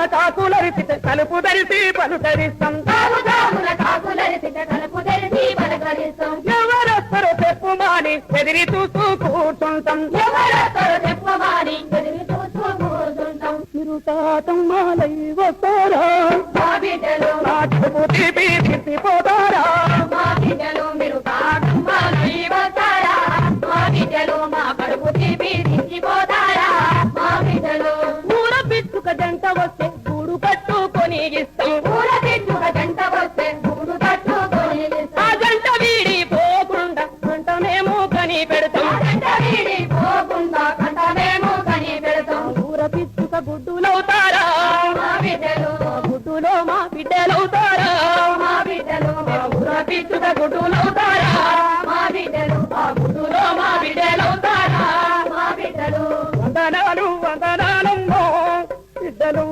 జామున కాకులరిపితే కలుపు ధరిసి పలుకరిస్తాం ఎవరొక్కరు చెప్పుమాని ఎదిరి చూస్తూ కూర్చుంటాం. మీరు తాతం మాలై వస్తారా? మా గుడ్డులవుతారా? మా గుడ్డులో మా బిడ్డలవుతారా? మా బిడ్డలు. మా పిచ్చుక గుడ్డులవుతారా? మా బిడ్డలు. ఆ గుడ్డులో మా బిడ్డలవుతారా? మా బిడ్డలు. వందనాలు వందనాలమ్మో. బిడ్డలు